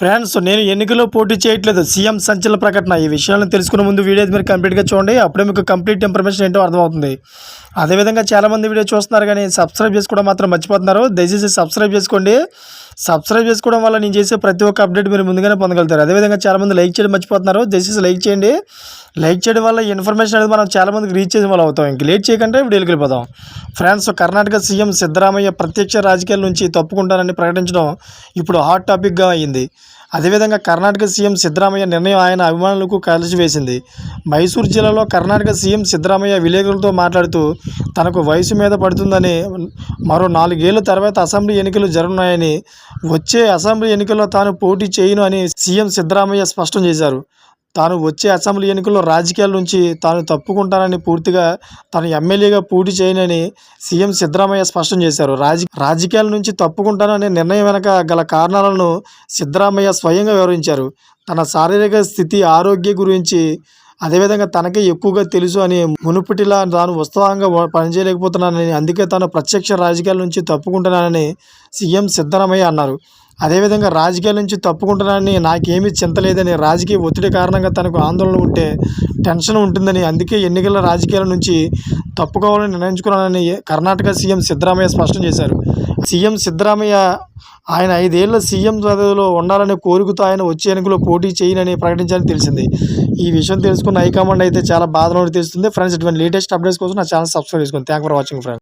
Friends నేను ఎన్నికల్లో పోటీ చేయట్లేదు. సీఎం సంచలన ప్రకటన. ఈ విషయాలను తెలుసుకునే ముందు వీడియో మీరు కంప్లీట్గా చూడండి. అప్పుడే మీకు కంప్లీట్ ఇన్ఫర్మేషన్ ఏంటో అర్థమవుతుంది. అదేవిధంగా చాలామంది వీడియో చూస్తున్నారు కానీ సబ్స్క్రైబ్ చేసుకోవడం మాత్రం మర్చిపోతున్నారు. దయచేసి సబ్స్క్రైబ్ చేసుకోండి. సబ్స్క్రైబ్ చేసుకోవడం వల్ల నేను చేసే ప్రతి ఒక్క అప్డేట్ మీరు ముందుగానే పొందగలుగుతారు. అదేవిధంగా చాలామంది లైక్ చేయడం మర్చిపోతున్నారు. దయచేసి లైక్ చేయండి. లైక్ చేయడం వల్ల ఇన్ఫర్మేషన్ అనేది మనం చాలామందికి రీచ్ చేసే వాళ్ళు అవుతాం. ఇంక లేట్ చేయకంటే ఇప్పుడు వెళ్ళిపోతాం ఫ్రెండ్స్ కర్ణాటక సీఎం సిద్ధరామయ్య ప్రత్యక్ష రాజకీయాల నుంచి తప్పుకుంటానని ప్రకటించడం ఇప్పుడు హాట్ టాపిక్గా అయింది. అదేవిధంగా కర్ణాటక సీఎం సిద్ధరామయ్య నిర్ణయం ఆయన అభిమానులకు కలిసివేసింది. మైసూరు జిల్లాలో కర్ణాటక సీఎం సిద్ధరామయ్య విలేకరులతో మాట్లాడుతూ తనకు వయసు మీద పడుతుందని మరో నాలుగేళ్ళ తర్వాత అసెంబ్లీ ఎన్నికలు జరగనున్నాయని వచ్చే అసెంబ్లీ ఎన్నికల్లో తాను పోటీ చేయను అని సీఎం సిద్ధరామయ్య స్పష్టం చేశారు. తాను వచ్చే అసెంబ్లీ ఎన్నికల్లో రాజకీయాల నుంచి తాను తప్పుకుంటానని పూర్తిగా తాను ఎమ్మెల్యేగా పోటీ చేయనని సీఎం సిద్ధరామయ్య స్పష్టం చేశారు. రాజ రాజకీయాల నుంచి తప్పుకుంటాననే నిర్ణయం వెనక గల కారణాలను సిద్ధరామయ్య స్వయంగా వివరించారు. తన శారీరక స్థితి ఆరోగ్య గురించి అదేవిధంగా తనకే ఎక్కువగా తెలుసు అని మునుపటిలా తాను ఉత్సాహంగా పనిచేయలేకపోతున్నానని అందుకే తాను ప్రత్యక్ష రాజకీయాల నుంచి తప్పుకుంటున్నానని సీఎం సిద్ధరామయ్య అన్నారు. అదేవిధంగా రాజకీయాల నుంచి తప్పుకుంటున్నానని నాకేమీ చింత లేదని రాజకీయ ఒత్తిడి కారణంగా తనకు ఆందోళన ఉంటే టెన్షన్ ఉంటుందని అందుకే ఎన్నికల రాజకీయాల నుంచి తప్పుకోవాలని నిర్ణయించుకున్నానని కర్ణాటక సీఎం సిద్ధరామయ్య స్పష్టం చేశారు. సీఎం సిద్ధరామయ్య ఆయన ఐదేళ్ళ సీఎం పదవిలో ఉండాలనే కోరికతో ఆయన వచ్చే ఎన్నికలో పోటీ చేయనని ప్రకటించాలని తెలిసింది. ఈ విషయం తెలుసుకున్న హైకమాండ్ అయితే చాలా బాధలో తెలుస్తుంది. ఫ్రెండ్స్ ఇటువంటి లేటెస్ట్ అప్డేట్స్ కోసం నా ఛానల్ సబ్స్క్రైబ్ చేసుకోండి థ్యాంక్ ఫర్ వాచింగ్ ఫ్రెండ్స్